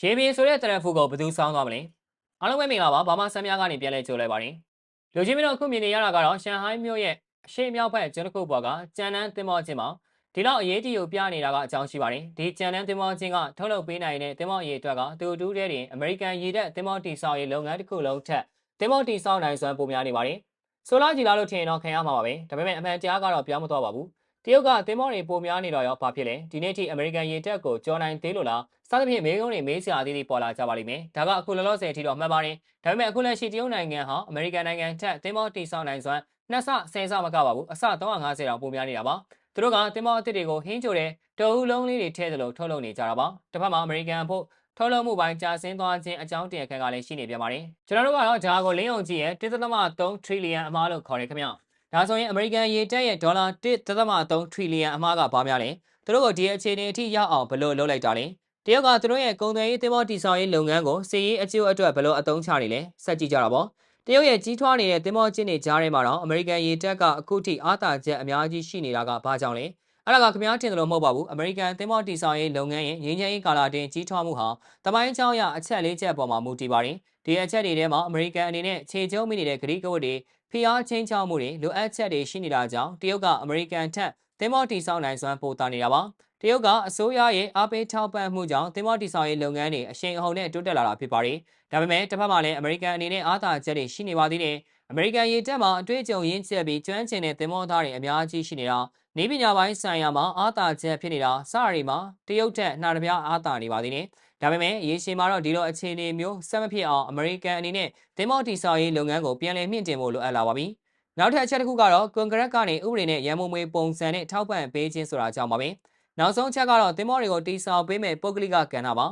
ရေပင်ဆိုတဲ့တရန်ဖူကိုဘယ်သူစောင်းသွားမလဲအားလုံးပဲမင်္ဂလာပါဘာမှဆမ်းများကနေပြန်လဲကြိုလိုက်ပါတယ်လူချင်းမင်းတို့အခုမြင်နေရတာကတော့ရှန်ဟိုင်းမြို့ရဲ့အရှေ့မြောက်ဘက်ကျွန်းတစ်ခုပေါ်ကကြံနန်းတင်မောချင်းမှာဒီလောက်အရေးကြီးကိုပြနေတာကအကြောင်းရှိပါတယ်ဒီကြံနန်းတင်မောချင်းကထုတ်လုပ်ပေးနိုင်တဲ့တင်မောအရေးအတွက်ကတူတူတဲ့တင်အမေရိကန်ရေတပ်တင်မောတီဆောက်ရေးလုပ်ငန်းတစ်ခုလုံးထက်တင်မောတီဆောက်နိုင်စွမ်းပိုများနေပါတယ်ဆိုလာကြည်လာလို့ထင်ရင်တော့ခံရမှာပါပဲဒါပေမဲ့အမှန်တရားကတော့ပြောင်းမသွားပါဘူး တရုတ်ကတင်မောတွေပိုများနေတော့ရောဘာဖြစ်လဲဒီနေ့ထိအမေရိကန်ရေတပ်ကိုကြော်နိုင်သေးလို့လားစသဖြင့်မေးခွန်းတွေမေးစရာအသီးသီးပေါ်လာကြပါလိမ့်မယ်ဒါကအခုလောလောဆယ်ထိတော့မှတ်ပါတယ်ဒါပေမဲ့အခုလက်ရှိတရုတ်နိုင်ငံဟာအမေရိကန်နိုင်ငံထက်တင်မောတီဆောက်နိုင်စွမ်းနှစ်ဆဆယ်ဆမကပါဘူးအဆ350တောင်ပိုများနေတာပါသူတို့ကတင်မောအသစ်တွေကိုဟင်းချိုတဲ့တအူးလုံးလေးတွေထည့်သလိုထုတ်လုပ်နေကြတာပါတစ်ဖက်မှာအမေရိကန်ဖို့ထုတ်လုပ်မှုပိုင်းကြာဆင်းသွားခြင်းအကြောင်းတရားခံကလည်းရှိနေပြန်ပါတယ်ကျွန်တော်တို့ကတော့ဂျာကိုလင်းအောင်ကြည့်ရဲ့1.3 trillion အမားလို့ခေါ်တယ်ခင်ဗျ ဒါဆိုရင်အမေရိကန်ရေတပ်ရဲ့ဒေါ်လာ1.3 trillion အမားကဘာများလဲသူတို့ကဒီအခြေအနေအထိရောက်အောင်ဘယ်လိုလုပ်လိုက်တာလဲတရုတ်ကသူတို့ရဲ့ကုန်သွယ်ရေးသင်္ဘောတီဆောင်ရေးလုပ်ငန်းကိုစီရေးအကျိုးအတွက်ဘယ်လိုအသုံးချနေလဲစက်ကြည့်ကြတာပေါ့တရုတ်ရဲ့ကြီးထွားနေတဲ့သင်္ဘောချင်းတွေကြားထဲမှာတော့အမေရိကန်ရေတပ်ကအခုထိအားသာချက်အများကြီးရှိနေတာကဘာကြောင့်လဲ အဲ့ဒါကခင်ဗျားထင်တယ်လို့မဟုတ်ပါဘူးအမေရိကန်သင်္ဘောတီဆောင်ရေးလုပ်ငန်းရဲ့ငြိမ်းချမ်းရေးကာလအတွင်းကြီးထွားမှုဟာတမိုင်းချောင်းရအချက်လေးချက်ပေါ်မှာမူတည်ပါတယ်ဒီအချက်တွေထဲမှာအမေရိကန်အနေနဲ့ခြေကျုံးမိနေတဲ့ဂရိကဝတ်တွေဖိအားချင်းချောင်းမှုတွေလိုအပ်ချက်တွေရှိနေတာကြောင့်တရုတ်ကအမေရိကန်ထက်သင်္ဘောတီဆောင်နိုင်စွမ်းပိုတာနေတာပါတရုတ်ကအစိုးရရဲ့အားပေးထောက်ပံ့မှုကြောင့်သင်္ဘောတီဆောင်ရေးလုပ်ငန်းတွေအရှိန်အဟုန်နဲ့တိုးတက်လာတာဖြစ်ပါတယ်။ဒါပေမဲ့တစ်ဖက်မှာလည်းအမေရိကန်အနေနဲ့အားသာချက်တွေရှိနေပါသေးတယ်။ အမေရိကန်ရေတပ်မှာအတွေ့အကြုံရင်းချက်ပြီးကျွမ်းကျင်တဲ့သင်္ဘောသားတွေအများကြီးရှိနေတာနေပညာပိုင်းဆိုင်ရာမှာအားသာချက်ဖြစ်နေတာစရီမှာတရုတ်ထက်နှာတပြားအားသာနေပါသေးတယ်။ဒါပေမဲ့ရေရှည်မှာတော့ဒီလိုအခြေအနေမျိုးဆက်မဖြစ်အောင်အမေရိကန်အနေနဲ့သင်္ဘောတီဆောင်ရေးလုပ်ငန်းကိုပြန်လည်မြင့်တင်ဖို့လိုအပ်လာပါပြီ။နောက်ထပ်အချက်တစ်ခုကတော့ကွန်ဂရက်ကနေဥပဒေနဲ့ရန်ပုံငွေပုံစံနဲ့ထောက်ပံ့ပေးခြင်းဆိုတာကြောင့်ပါပဲ။နောက်ဆုံးအချက်ကတော့သင်္ဘောတွေကိုတီဆောင်ပေးမဲ့ပုဂ္ဂလိကကဏ္ဍပါ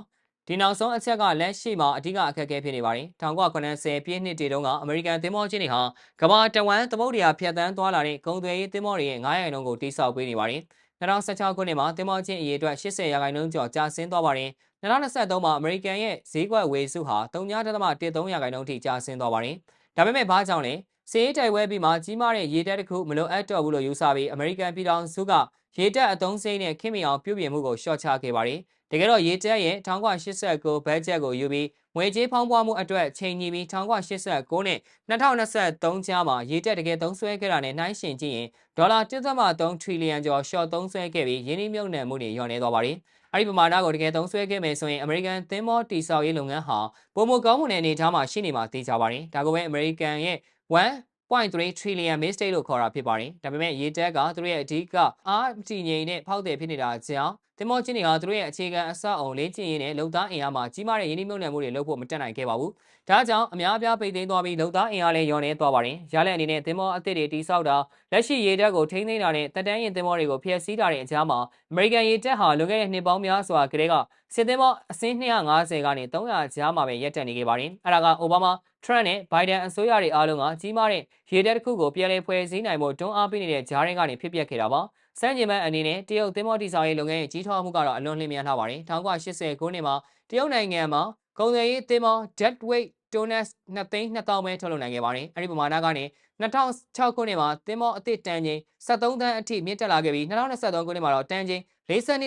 ဒီနောက်ဆုံးအချက်ကလက်ရှိမှာအဓိကအခက်အခဲဖြစ်နေပါတယ်1990ပြည့်နှစ်တည်တုန်းကအမေရိကန်သင်္ဘောချင်းတွေဟာကမ္ဘာတဝမ်းသမုဒ္ဒရာဖြတ်တန်းသွားလာတဲ့ကုန်သွယ်ရေးသင်္ဘောတွေရဲ့900ရာခိုင်နှုန်းကိုတိစောက်ပေးနေပါတယ်2016ခုနှစ်မှာသင်္ဘောချင်းအရေအတွက်80ရာခိုင်နှုန်းကျော်ကျဆင်းသွားပါတယ်2023မှာအမေရိကန်ရဲ့ဈေးကွက်ဝေစုဟာ3.13ရာခိုင်နှုန်းထိကျဆင်းသွားပါတယ်ဒါပေမဲ့ဘာကြောင့်လဲစေးတိုက်ဝဲပြီးမှကြီးမားတဲ့ရေတက်တစ်ခုမလိုအပ်တော့ဘူးလို့ယူဆပြီးအမေရိကန်ပြည်ထောင်စုကရေတက်အသုံးစိမ့်နဲ့ခင်မီအောင်ပြုပြင်မှုကိုရှော့ချခဲ့ပါတယ်။ တကယ်တော့ရေတက်ရဲ့1989ဘတ်ဂျက်ကိုယူပြီးငွေကြေးဖောင်းပွားမှုအတွက်ချိန်ညီပြီး1989နဲ့2023ကြားမှာရေတက်တကယ်သုံးစွဲခဲ့တာနဲ့နှိုင်းယှဉ်ကြည့်ရင်ဒေါ်လာ1.3ထရီလီယံကျော်ရှော့သုံးစွဲခဲ့ပြီးယင်းနှိမ့်မြုပ်နှံမှုတွေလျော့နေသွားပါတယ်။အဲ့ဒီပမာဏကိုတကယ်သုံးစွဲခဲ့မယ်ဆိုရင်အမေရိကန်သင်းမောတီဆောက်ရေးလုပ်ငန်းဟာပုံမကောင်းမှုနဲ့အနေထားမှာရှိနေမှာသိကြပါတယ်။ဒါကပဲအမေရိကန်ရဲ့1.3 trillion mistake လို့ခေါ်တာဖြစ်ပါတယ်။ဒါပေမဲ့ရေတက်ကသူတို့ရဲ့အဓိကအားတည်ငြိမ်တဲ့ဖောက်သည်ဖြစ်နေတာကြောင့် တင်မောချင်းတွေကသူတို့ရဲ့အခြေခံအဆောက်အုံလေးကျင့်ရင်းနဲ့လုံသားအင်အားမှာကြီးမားတဲ့ရင်းနှီးမြှုပ်နှံမှုတွေလုပ်ဖို့မတက်နိုင်ခဲ့ပါဘူး။ဒါကြောင့်အများအပြားပိတ်သိမ်းသွားပြီးလုံသားအင်အားလည်းလျော့နေသွားပါတယ်။ရလက်အနေနဲ့တင်မောအသစ်တွေတိစောက်တာလက်ရှိရေတက်ကိုထိန်းသိမ်းတာနဲ့တက်တန်းရင်တင်မောတွေကိုဖျက်ဆီးတာတဲ့အကြားမှာအမေရိကန်ရေတက်ဟာလွန်ခဲ့တဲ့နှစ်ပေါင်းများစွာကတည်းကစစ်တင်မောအစင်း250ကနေ300ကြားမှာပဲရပ်တန့်နေခဲ့ပါတယ်။အဲဒါကအိုဘားမားထရန့်နဲ့ဘိုင်ဒန်အစိုးရတွေအားလုံးကကြီးမားတဲ့ရေတက်တစ်ခုကိုပြည်လဲဖွဲ့စည်းနိုင်ဖို့တွန်းအားပေးနေတဲ့ဂျားရင်ကနေဖြစ်ပျက်ခဲ့တာပါ စမ်းကျင်မန်အနေနဲ့တရုတ်သင်္ဘောတိဆောင်ရေးလုပ်ငန်းရဲ့ကြီးထွားမှုကတော့အလွန်လျင်မြန်လှပါတယ်1980ခုနှစ်မှာတရုတ်နိုင်ငံမှာကုန်သွယ်ရေးသင်္ဘော deadweight tonnes 2သိန်း2000ပဲထုတ်လုပ်နိုင်ခဲ့ပါတယ်အဲ့ဒီပမာဏကနေ2006ခုနှစ်မှာသင်္ဘောအသစ်တန်ချိန်73တန်းအထိမြင့်တက်လာခဲ့ပြီး2023ခုနှစ်မှာတော့တန်ချိန်42.3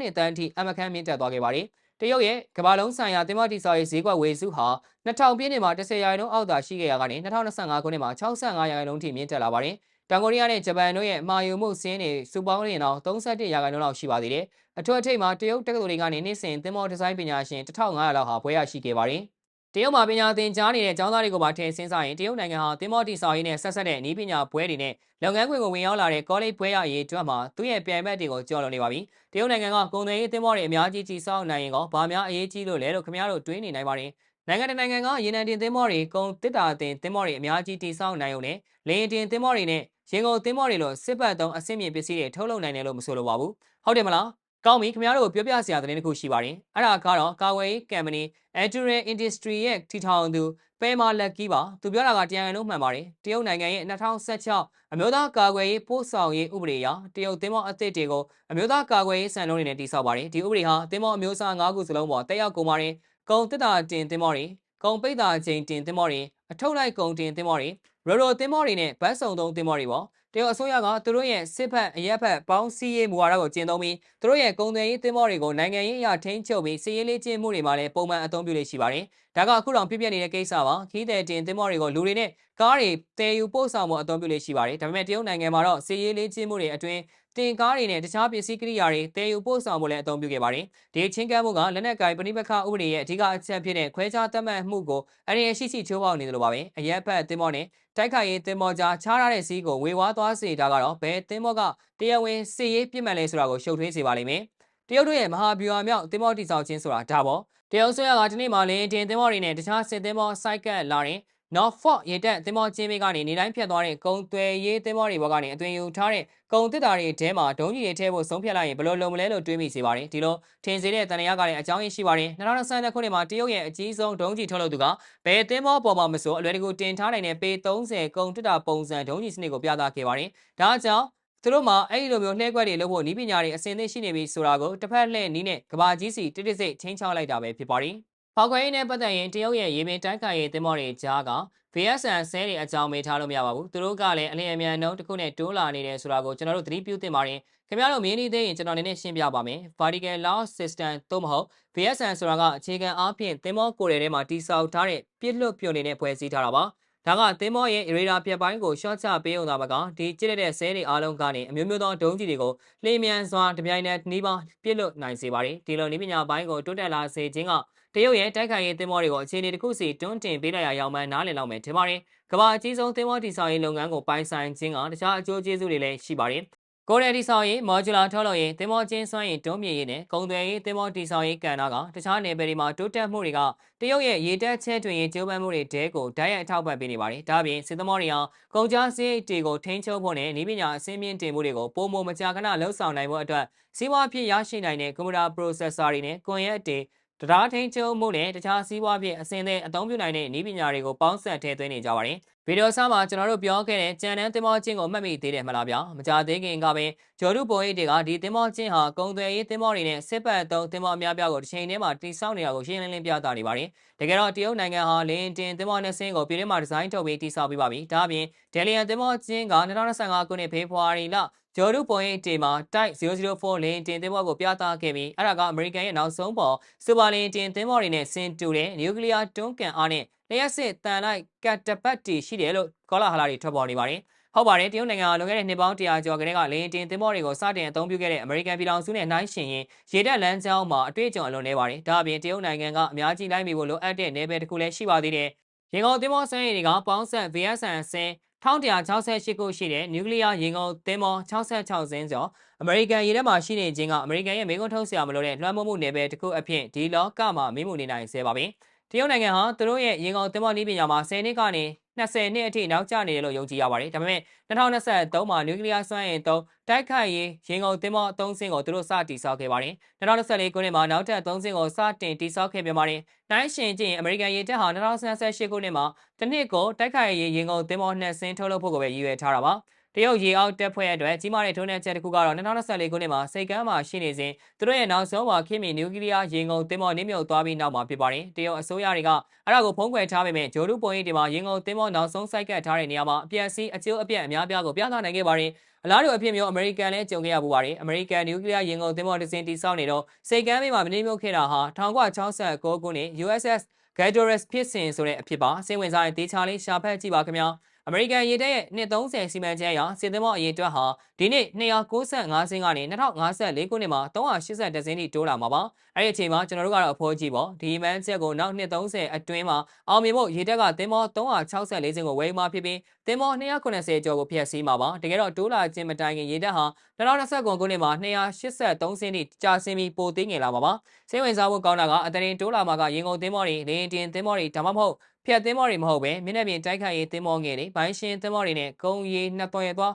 နှစ်တန်းအထိအမခန်းမြင့်တက်သွားခဲ့ပါတယ်တရုတ်ရဲ့ကမ္ဘာလုံးဆိုင်ရာတင်မတီဆော်ရေးဈေးကွက်ဝေစုဟာ2000ပြည့်နှစ်မှာ10ရာခိုင်နှုန်းအောက်သာရှိခဲ့ရကနေ2025ခုနှစ်မှာ65ရာခိုင်နှုန်းထိမြင့်တက်လာပါတယ်။ တောင်ကိုရီးယားနဲ့ဂျပန်တို့ရဲ့မှာယူမှုစင်းတွေစူပေါင်းရင်တော့31ရာခိုင်နှုန်းလောက်ရှိပါသေးတယ်။အထွတ်အထိပ်မှာတရုတ်တက္ကသိုလ်တွေကနေနေ့စဉ်သင်္ဘောဒီဇိုင်းပညာရှင်1500လောက်ဟာဘွဲရရှိခဲ့ပါတယ်။တရုတ်မှာပညာသင်ကြားနေတဲ့ကျောင်းသားတွေကိုပါထည့်ဆင်းစားရင်တရုတ်နိုင်ငံဟာသင်္ဘောတီဆောက်ရေးနဲ့ဆက်ဆက်တဲ့နည်းပညာဘွဲတွေနဲ့လုပ်ငန်းခွင်ကိုဝင်ရောက်လာတဲ့ကောလိပ်ဘွဲရရေးအတွက်မှာသူ့ရဲ့ပြိုင်ဘက်တွေကိုကြော်လွန်နေပါပြီ။တရုတ်နိုင်ငံကကုန်သွယ်ရေးသင်္ဘောတွေအများကြီးကြီးဆောက်နိုင်ရင်ကောဘာများအရေးကြီးလို့လဲလို့ခင်ဗျားတို့တွေးနေနိုင်ပါတယ်။နိုင်ငံတကာနိုင်ငံကရေနံတင်သင်္ဘောတွေကုန်တစ်တာတင်သင်္ဘောတွေအများကြီးတည်ဆောက်နိုင်ုံနဲ့လေယာဉ်တင်သင်္ဘောတွေနဲ့ ရင်ကုန်သင်္ဘောတွေလိုစစ်ပတ်သုံးအဆင့်မြင့်ပစ္စည်းတွေထုတ်လုပ်နိုင်တယ်လို့မဆိုလိုပါဘူး။ဟုတ်တယ်မလား။ကောင်းပြီခင်ဗျားတို့ပြောပြစရာသတင်းတစ်ခုရှိပါတယ်။အဲ့ဒါကတော့ကာဝယ်ရေးကမ်ပဏီ Endurance Industry ရဲ့ထီထောင်သူပဲမာလက်ကီးပါသူပြောတာကတရားရုံးမှန်ပါတယ်တရုတ်နိုင်ငံရဲ့2016အမျိုးသားကာကွယ်ရေးပို့ဆောင်ရေးဥပဒေအရတရုတ်သင်းမောအသစ်တွေကိုအမျိုးသားကာကွယ်ရေးစံနှုန်းတွေနဲ့တည်ဆောက်ပါတယ်ဒီဥပဒေဟာသင်းမောအမျိုးအစား၅ခုစလုံးပေါ်တက်ရောက်ကုန်ပါတယ်ကုံတက်တာတင်သင်းမောတွေကုံပိတ်တာချိန်တင်သင်းမောတွေအထုပ်လိုက်ကုံတင်သင်းမောတွေ ရိုရိုသင်းမောတွေနဲ့ဘတ်စုံသုံးသင်းမောတွေပေါ့တရုတ်အစိုးရကသူတို့ရဲ့စစ်ဖက်အရက်ဖက်ပေါင်းစည်းရေးမူဝါဒကိုကျင့်သုံးပြီးသူတို့ရဲ့ကုန်သွယ်ရေးသင်းမောတွေကိုနိုင်ငံရေးအရာထိန်းချုပ်ပြီးစီးရေးလေးကျင့်မှုတွေမှာလည်းပုံမှန်အသုံးပြုလေ့ရှိပါတယ်။ဒါကအခုတောင်ဖြစ်ပျက်နေတဲ့ကိစ္စပါခီးတဲ့တင်သင်းမောတွေကိုလူတွေနဲ့ကားတွေတည်ယူပို့ဆောင်မှုအသုံးပြုလေ့ရှိပါတယ်။ဒါပေမဲ့တရုတ်နိုင်ငံမှာတော့စီးရေးလေးကျင့်မှုတွေအတွင်း တင်ကားတွေနဲ့တခြားပစ္စည်းကိရိယာတွေတည်ယူပို့ဆောင်ဖို့လည်းအသုံးပြုခဲ့ပါတယ်။ဒီချင်းကမ်းမှုကလက်နက်ကင်ပဏိပခဥပဒေရဲ့အဓိကအချက်ဖြစ်တဲ့ခွဲခြားသတ်မှတ်မှုကိုအရင်ရှိရှိချိုးဖောက်နေတယ်လို့ပါပဲ။အရက်ဖက်တင်မောနဲ့တိုက်ခိုက်ရေးတင်မောကြားခြားထားတဲ့စီးကိုဝေဝါးသွားစေတာကတော့ဘယ်တင်မောကတရားဝင်စစ်ရေးပြစ်မှတ်လဲဆိုတာကိုရှုပ်ထွေးစေပါလိမ့်မယ်။တရုတ်တို့ရဲ့မဟာဗျူဟာမြောက်တင်မောတိဆောက်ခြင်းဆိုတာဒါပေါ့တရုတ်ဆွေရကဒီနေ့မှလင်းတင်တင်မောတွေနဲ့တခြားစစ်တင်မောစိုက်ကတ်လာရင် နော်ဖော့ရေတက်သင်္ဘောချင်းမေးကနေနေတိုင်းဖြတ်သွားတဲ့ကုံသွယ်ရေးသင်္ဘောတွေဘောကနေအသွင်ယူထားတဲ့ကုံတစ်တာတွေထဲမှာဒုံးကြီးတွေထဲဖို့ဆုံးဖြတ်လိုက်ရင်ဘယ်လိုလုပ်မလဲလို့တွေးမိစေပါတယ်ဒီလိုထင်စေတဲ့တန်ရာကလည်းအကြောင်းရင်းရှိပါတယ်2022ခုနှစ်မှာတရုတ်ရဲ့အကြီးဆုံးဒုံးကြီးထုတ်လုပ်သူကဘယ်သင်္ဘောပေါ်မှာမဆိုအလွယ်တကူတင်ထားနိုင်တဲ့ပေ30ကုံတစ်တာပုံစံဒုံးကြီးစနစ်ကိုပြသခဲ့ပါတယ်ဒါအကြောင်းသူတို့မှာအဲ့ဒီလိုမျိုးလှည့်ကွက်တွေလုပ်ဖို့နီးပညာတွေအစင်သင့်ရှိနေပြီဆိုတာကိုတစ်ဖက်လှည့်နီးနဲ့ကဘာကြီးစီတိတိစိတ်ချင်းချောက်လိုက်တာပဲဖြစ်ပါတယ်။ ဖောက်ခွဲရေးနဲ့ပတ်သက်ရင်တရုတ်ရဲ့ရေပင်တိုက်ခိုက်ရေးသင်္ဘောတွေကြားက VSN ဆဲတွေအကြောင်းမေးထားလို့မရပါဘူးသူတို့ကလည်းအလင်းအမြန်နှုန်းတစ်ခုနဲ့တိုးလာနေတယ်ဆိုတာကိုကျွန်တော်တို့သတိပြုသင့်ပါတယ်ခင်ဗျားတို့မြင်နေသေးရင်ကျွန်တော်အနေနဲ့ရှင်းပြပါမယ် Vertical Launch System သို့မဟုတ် VSN ဆိုတာကအခြေခံအားဖြင့်သင်္ဘောကိုယ်ထဲမှာတိစောက်ထားတဲ့ပြစ်လွတ်ပြုံနေတဲ့ဖွဲ့စည်းထားတာပါဒါကသင်္ဘောရဲ့ရေဒါပြက်ပိုင်းကိုရှော့ချပေးအောင်သာမကဒီကျစ်တဲ့ဆဲတွေအားလုံးကနေအမျိုးမျိုးသောဒုံးကြီးတွေကိုလျင်မြန်စွာတပြိုင်နက်နှီးပါပြစ်လွတ်နိုင်စေပါတယ်ဒီလိုနည်းပညာပိုင်းကိုတိုးတက်လာစေခြင်းက တရုတ်ရဲ့တိုက်ခိုက်ရေးသင်္ဘောတွေကိုအခြေအနေတစ်ခုစီတွန်းတင်ပေးလိုက်ရအောင်မှနားလည်လောက်မယ်ထင်ပါတယ်။ကမ္ဘာအကြီးဆုံးသင်္ဘောတည်ဆောက်ရေးလုပ်ငန်းကိုပိုင်ဆိုင်ခြင်းကတခြားအကျိုးကျေးဇူးတွေလည်းရှိပါတယ်။ကိုရီးယားတည်ဆောက်ရေးမော်ဂျူလာထုတ်လုပ်ရေးသင်္ဘောချင်းစွမ်းရည်တွန်းမြင့်ရေးနဲ့ကုန်သွယ်ရေးသင်္ဘောတည်ဆောက်ရေးကဏ္ဍကတခြားနယ်ပယ်တွေမှာတိုးတက်မှုတွေကတရုတ်ရဲ့ရေတက်ချဲတွင်ရေးကျိုးပန်းမှုတွေတဲကိုဓာတ်ရိုက်အထောက်ပံ့ပေးနေပါတယ်။ဒါ့အပြင်စစ်သမောတွေအောင်ကုန်ကျစရိတ်တွေကိုထိန်းချုပ်ဖို့နဲ့ဤပညာအစင်းမြင့်တင်မှုတွေကိုပုံမမကြာခဏလှုပ်ဆောင်နိုင်ဖို့အတွက်စီးပွားဖြစ်ရရှိနိုင်တဲ့ကွန်ပျူတာ processor တွေနဲ့ကွန်ရက်တွေ တရားထိန်ချုံမှုနဲ့တခြားစီးပွားဖြင့်အစင်းတဲ့အသုံးပြုနိုင်တဲ့နည်းပညာတွေကိုပေါင်းစပ်ထည့်သွင်းနေကြပါတယ်။ဗီဒီယိုဆာမှာကျွန်တော်တို့ပြောခဲ့တဲ့ကြံတန်းသင်္ဘောချင်းကိုမှတ်မိသေးတယ်မလားဗျာ။မကြသေးခင်ကပင်ဂျော်ဒုပေါ်အိတ်တွေကဒီသင်္ဘောချင်းဟာကုံသွယ်ရေးသင်္ဘောတွေနဲ့စစ်ပတ်သုံးသင်္ဘောများပြားကိုတစ်ချိန်တည်းမှာတိစောက်နေတာကိုရှင်းလင်းလင်းပြသနေပါတယ်။တကယ်တော့တရုတ်နိုင်ငံဟာလင်းတင်သင်္ဘောနှစ်စင်းကိုပြည်ထမှာဒီဇိုင်းထုတ်ပြီးတိစောက်ပြီးပါပြီ။ဒါ့အပြင်ဒယ်လီယန်သင်္ဘောချင်းက2025ခုနှစ်ဖေဖော်ဝါရီလ ဂျော်ဒူပွန်အိတ်တီမှာတိုက်004လင်းတင်သင်းဘောကိုပြသခဲ့ပြီးအဲ့ဒါကအမေရိကန်ရဲ့နောက်ဆုံးပေါ်စူပါလင်းတင်သင်းဘောတွေနဲ့ဆင်တူတဲ့နျူကလ িয়ার တွန်းကန်အားနဲ့လျှက်စစ်တန်လိုက်ကတ်တပတ်တီရှိတယ်လို့ကောလာဟလာတွေထွက်ပေါ်နေပါတယ်ဟုတ်ပါတယ်တရုတ်နိုင်ငံကလွန်ခဲ့တဲ့နှစ်ပေါင်း100ကျော်ကတည်းကလင်းတင်သင်းဘောတွေကိုစတင်အသုံးပြုခဲ့တဲ့အမေရိကန်ပြည်ထောင်စုနဲ့နှိုင်းယှဉ်ရင်ရေတပ်လမ်းကြောင်းမှာအတွေ့အကြုံအလွန်နေပါတယ်ဒါအပြင်တရုတ်နိုင်ငံကအများကြီးလိုက်မိဖို့လိုအပ်တဲ့နယ်ပယ်တစ်ခုလည်းရှိပါသေးတယ်ရင်ကုန်သင်းဘောစမ်းရည်တွေကပေါင်းဆက် VSN ဆင်း 1168ခုရှိတဲ့နျူကလ িয়ার ရေငုံသင်းမော66စင်းကျော်အမေရိကန်ရေထဲမှာရှိနေခြင်းကအမေရိကန်ရဲ့မိကွန်းထုတ်ဆရာမလို့တဲ့လွှမ်းမိုးမှုနယ်ပယ်တစ်ခုအဖြစ်ဒီလောကမှာမိမှုနေနိုင်စေပါပြီ။တရုတ်နိုင်ငံဟာသူတို့ရဲ့ရေငုံသင်းမောနည်းပညာမှာ10နှစ်ကနေ 20နှစ်အထိနောက်ကျနေတယ်လို့ယုံကြည်ရပါတယ်။ဒါပေမဲ့2023မှာနျူကလ িয়ার စွမ်းအင်သုံးတိုက်ခိုက်ရေးရင်ကုန်သင်းမောအသုံးစင်းကိုသူတို့စတင်ဆောက်ခဲ့ပါတယ်။2024ခုနှစ်မှာနောက်ထပ်3စင်းကိုစတင်တည်ဆောက်ခဲ့ပြန်ပါတယ်။နိုင်ရှင်ချင်းအမေရိကန်ရေတပ်ဟာ2028ခုနှစ်မှာတစ်နှစ်ကိုတိုက်ခိုက်ရေးရင်ကုန်သင်းမောနှစ်စင်းထုတ်လုပ်ဖို့ကိုပဲရည်ရွယ်ထားတာပါ။ တရုတ်ရေအောက်တပ်ဖွဲ့အတွက်ကြီးမားတဲ့ထုံးနှံချက်တစ်ခုကတော့2024ခုနှစ်မှာစိတ်ကမ်းမှာရှိနေစဉ်သူတို့ရဲ့နောက်ဆုံးမှာခေတ်မီနျူကလ িয়ার ရေငုံသင်းမောနစ်မြုပ်သွားပြီးနောက်မှာဖြစ်ပါတယ်။တရုတ်အစိုးရတွေကအဲ့ဒါကိုဖုံးကွယ်ထားပေမဲ့ဂျိုဒူပုံရိပ်တွေမှာရေငုံသင်းမောနောက်ဆုံးစိုက်ကတ်ထားတဲ့နေရာမှာအပြည့်အစည်းအကျိုးအပြည့်အများပြားကိုပြသနိုင်ခဲ့ပါတယ်။အလားတူအဖြစ်မျိုးအမေရိကန်လည်းကြုံခဲ့ရပူပါတယ်။အမေရိကန်နျူကလ িয়ার ရေငုံသင်းမောတစ်စင်းတိစောက်နေတော့စိတ်ကမ်းမေးမှာမနှိမ့်မြုပ်ခဲ့တာဟာ1969ခုနှစ် USS Gatorus ဖြစ်စဉ်ဆိုတဲ့အဖြစ်ပါစိတ်ဝင်စားရင်တေချာလေးရှာဖတ်ကြည့်ပါခင်ဗျာ။ အမေရိကန်ရေတပ်ရဲ့နှစ်30စီမံချက်အရစစ်သင်္ဘောအရေးအတွက်ဟာဒီနေ့295စင်းကနေ2054ခုနှစ်မှာ380စင်းထိတိုးလာမှာပါအဲ့ဒီအချိန်မှာကျွန်တော်တို့ကတော့အဖိုးကြီးပေါ့ဒီမန်းချက်ကိုနောက်နှစ်30အတွင်းမှာအောင်မြင်ဖို့ရေတပ်ကသင်္ဘော364စင်းကိုဝယ်မှာဖြစ်ပြီးသင်္ဘော290ကျော်ကိုဖျက်ဆီးမှာပါတကယ်တော့တိုးလာခြင်းမတိုင်ခင်ရေတပ်ဟာ2020ခုနှစ်မှာ283စင်းထိကြာဆင်းပြီးပိုသေးငယ်လာမှာပါစိတ်ဝင်စားဖို့ကောင်းတာကအတရင်တိုးလာမှာကရင်ကုန်သင်္ဘောတွေလေရင်တင်သင်္ဘောတွေဒါမှမဟုတ် ဖြတ်သင်းမော်တွေမဟုတ်ပဲမျက်နှာပြင်တိုက်ခိုက်ရေးသင်းမော်ငယ်တွေဘိုင်းရှင်သင်းမော်တွေနဲ့ကုန်းရီနှစ်သွန်ရသွား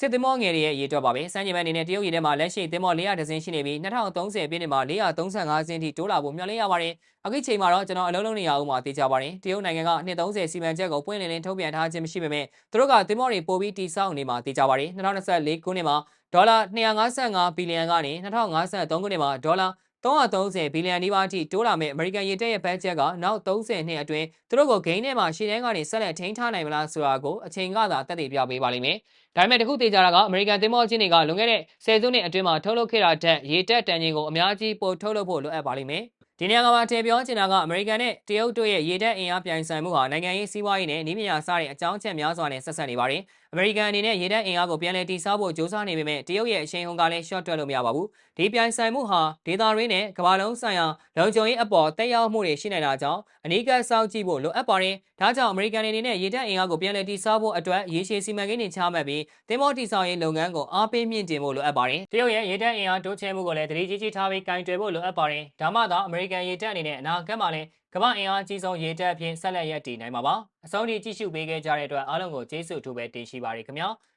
စစ်သင်းမော်ငယ်တွေရဲ့ရေတွက်ပါပဲစမ်းချင်မဲ့အနေနဲ့တရုတ်ရေထဲမှာလက်ရှိသင်းမော်400ဒဇင်းရှိနေပြီး2030ပြည့်နှစ်မှာ435စင်းထိတိုးလာဖို့မျှော်လင့်ရပါတယ်အခုချိန်မှာတော့ကျွန်တော်အလုံးလုံးနေရအောင်မှာသိကြပါတယ်တရုတ်နိုင်ငံကနှစ်30စီမံချက်ကိုပွင့်လင်းလင်းထုတ်ပြန်ထားခြင်းမရှိပေမဲ့သူတို့ကသင်းမော်တွေပိုပြီးတိစောက်နေမှာသိကြပါတယ်2024ခုနှစ်မှာဒေါ်လာ255ဘီလီယံကနေ2053ခုနှစ်မှာဒေါ်လာ 330ဘီလီယံနီးပါးအထိတိုးလာမဲ့အမေရိကန်ရေတပ်ရဲ့ဘတ်ဂျက်ကနောက်30နှစ်အတွင်းသူတို့ကိုဂိမ်းထဲမှာရှေ့တန်းကနေဆက်လက်ထိန်းထားနိုင်မလားဆိုတာကိုအချိန်ကသာတက်တည်ပြပေးပါလိမ့်မယ်။ဒါပေမဲ့တခုသေးကြတာကအမေရိကန်သင်းမောချင်းတွေကလွန်ခဲ့တဲ့ဆယ်စုနှစ်အတွင်းမှာထုတ်လုပ်ခဲ့တာတက်ရေတပ်တန်ချိန်ကိုအများကြီးပိုထုတ်လုပ်ဖို့လိုအပ်ပါလိမ့်မယ်။ဒီနေရာကမှတည်ပြောချင်တာကအမေရိကန်နဲ့တရုတ်တို့ရဲ့ရေတပ်အင်အားပြိုင်ဆိုင်မှုဟာနိုင်ငံရေးစီးပွားရေးနဲ့နည်းပညာစတဲ့အကြောင်းအချက်များစွာနဲ့ဆက်ဆက်နေပါတယ်။ အမေရိကန်အနေနဲ့ရေတပ်အင်အားကိုပြန်လည်တည်ဆောက်ဖို့ကြိုးစားနေပေမဲ့တရုတ်ရဲ့အရှိန်ဟုန်ကလည်း short တွက်လို့မရပါဘူး။ဒီပြိုင်ဆိုင်မှုဟာဒေတာရင်းနဲ့ကမ္ဘာလုံးဆိုင်ရာလုံခြုံရေးအပေါ်တက်ရောက်မှုတွေရှိနေတာကြောင့်အနီးကပ်စောင့်ကြည့်ဖို့လိုအပ်ပါတယ်။ဒါကြောင့်အမေရိကန်အနေနဲ့ရေတပ်အင်အားကိုပြန်လည်တည်ဆောက်ဖို့အတွက်ရေရှည်စီမံကိန်းတွေချမှတ်ပြီးတင်မောတည်ဆောက်ရေးလုပ်ငန်းကိုအားပေးမြင့်တင်ဖို့လိုအပ်ပါတယ်။တရုတ်ရဲ့ရေတပ်အင်အားတိုးချဲ့မှုကိုလည်းတတိကြီးကြီးထားပြီးကင်တွယ်ဖို့လိုအပ်ပါတယ်။ဒါမှသာအမေရိကန်ရေတပ်အနေနဲ့အနာဂတ်မှာလည်း ကမ္ဘာအင်အားကြီးဆုံးရေတပ်အဖြစ်ဆက်လက်ရည်တည်နိုင်မှာပါ။အဆုံးထိကြည့်ရှုပေးခဲ့ကြတဲ့အတွက်အားလုံးကိုကျေးဇူးအထူးပဲတင်ရှိပါရခင်ဗျာ။